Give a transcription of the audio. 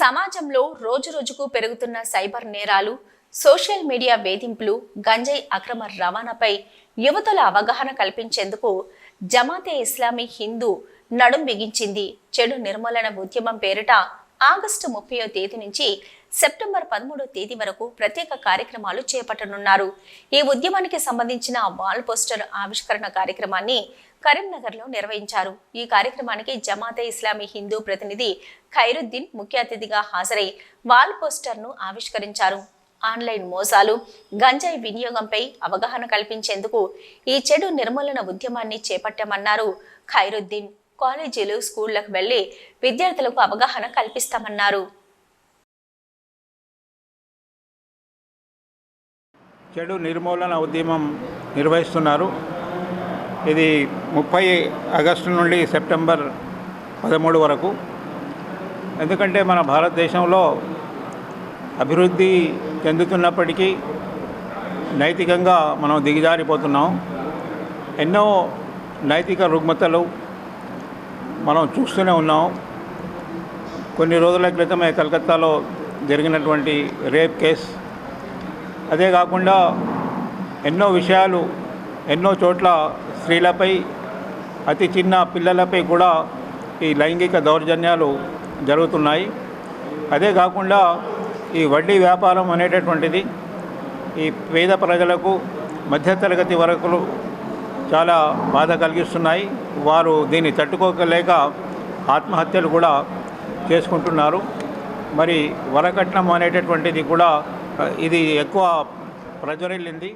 సమాజంలో రోజురోజుకు పెరుగుతున్న సైబర్ నేరాలు సోషల్ మీడియా వేధింపులు గంజాయి అక్రమ రవాణాపై యువతల అవగాహన కల్పించేందుకు జమాతే ఇస్లామీ హిందూ నడుం బిగించింది. చెడు నిర్మూలన ఉద్యమం పేరిట ఆగస్టు ముప్పయో తేదీ నుంచి సెప్టెంబర్ పదమూడో తేదీ వరకు ప్రత్యేక కార్యక్రమాలు చేపట్టనున్నారు. ఈ ఉద్యమానికి సంబంధించిన వాల్ పోస్టర్ ఆవిష్కరణ కార్యక్రమాన్ని కరీంనగర్లో నిర్వహించారు. ఈ కార్యక్రమానికి జమాతే ఇస్లామీ హిందూ ప్రతినిధి ఖైరుద్దీన్ ముఖ్య అతిథిగా హాజరై వాల్ పోస్టర్ను ఆవిష్కరించారు. ఆన్లైన్ మోసాలు గంజాయి వినియోగంపై అవగాహన కల్పించేందుకు ఈ చెడు నిర్మూలన ఉద్యమాన్ని చేపట్టామన్నారు ఖైరుద్దీన్. కాలేజీలు స్కూళ్ళకు వెళ్ళి విద్యార్థులకు అవగాహన కల్పిస్తామన్నారు. చెడు నిర్మూలన ఉద్యమం నిర్వహిస్తున్నారు. ఇది ముప్పై ఆగస్టు నుండి సెప్టెంబర్ పదమూడు వరకు. ఎందుకంటే మన భారతదేశంలో అభివృద్ధి చెందుతున్నప్పటికీ నైతికంగా మనం దిగజారిపోతున్నాం. ఎన్నో నైతిక రుగ్మతలు మనం చూస్తూనే ఉన్నాం. కొన్ని రోజుల క్రితమే కలకత్తాలో జరిగినటువంటి రేప్ కేస్. అదే కాకుండా ఎన్నో విషయాలు ఎన్నో చోట్ల స్త్రీలపై అతి చిన్న పిల్లలపై కూడా ఈ లైంగిక దౌర్జన్యాలు జరుగుతున్నాయి. అదే కాకుండా ఈ వడ్డీ వ్యాపారం అనేటటువంటిది ఈ పేద ప్రజలకు మధ్యతరగతి వరకు చాలా బాధ కలిగిస్తున్నాయి. వారు దీన్ని తట్టుకోలేక ఆత్మహత్యలు కూడా చేసుకుంటున్నారు. మరి వరకట్నం అనేటటువంటిది కూడా ఇది ఎక్కువ ప్రజ్వరిల్లింది